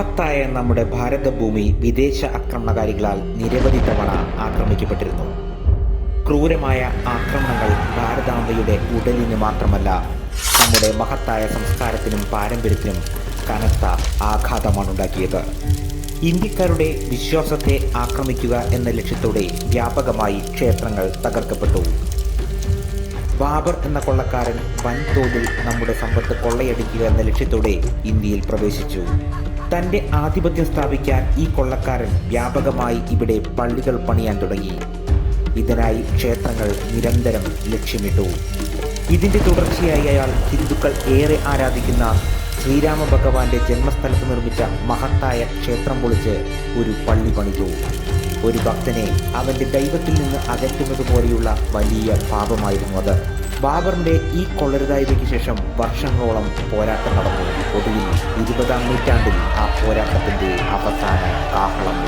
മഹത്തായ നമ്മുടെ ഭാരതഭൂമി വിദേശ ആക്രമണകാരികളാൽ നിരവധി തവണ ആക്രമിക്കപ്പെട്ടിരുന്നു. ക്രൂരമായ ആക്രമണങ്ങൾ ഭാരതാംബയുടെ ഉടലിന് മാത്രമല്ല നമ്മുടെ മഹത്തായ സംസ്കാരത്തിനും പാരമ്പര്യത്തിനും കനത്ത ആഘാതമാണ് ഉണ്ടാക്കിയത് ഇന്ത്യക്കാരുടെ വിശ്വാസത്തെ ആക്രമിക്കുക എന്ന ലക്ഷ്യത്തോടെ വ്യാപകമായി ക്ഷേത്രങ്ങൾ തകർക്കപ്പെട്ടു. ബാബർ എന്ന കൊള്ളക്കാരൻ വൻതോതിൽ നമ്മുടെ സമ്പത്ത് കൊള്ളയടിക്കുക എന്ന ലക്ഷ്യത്തോടെ ഇന്ത്യയിൽ പ്രവേശിച്ചു. തന്റെ ആധിപത്യം സ്ഥാപിക്കാൻ ഈ കൊള്ളക്കാരൻ വ്യാപകമായി ഇവിടെ പള്ളികൾ പണിയാൻ തുടങ്ങി. ഇതിനായി ക്ഷേത്രങ്ങൾ നിരന്തരം ലക്ഷ്യമിട്ടു. ഇതിന്റെ തുടർച്ചയായി അയാൾ ഹിന്ദുക്കൾ ഏറെ ആരാധിക്കുന്ന ശ്രീരാമ ഭഗവാന്റെ ജന്മസ്ഥലത്ത് നിർമ്മിച്ച മഹത്തായ ക്ഷേത്രം പൊളിച്ച് ഒരു പള്ളി പണിതു. ഒരു ഭക്തനെ അവന്റെ ദൈവത്തിൽ നിന്ന് അകറ്റുന്നത് പോലെയുള്ള വലിയ പാപമായിരുന്നു അത്. ബാബറിന്റെ ഈ കൊള്ളരുതായ്മയ്ക്ക് ശേഷം വർഷങ്ങളോളം പോരാട്ടം നടന്നു ഒടുവിൽ ഇരുപതാം നൂറ്റാണ്ടിൽ ആ പോരാട്ടത്തിന്റെ അവസാന കാഹളം.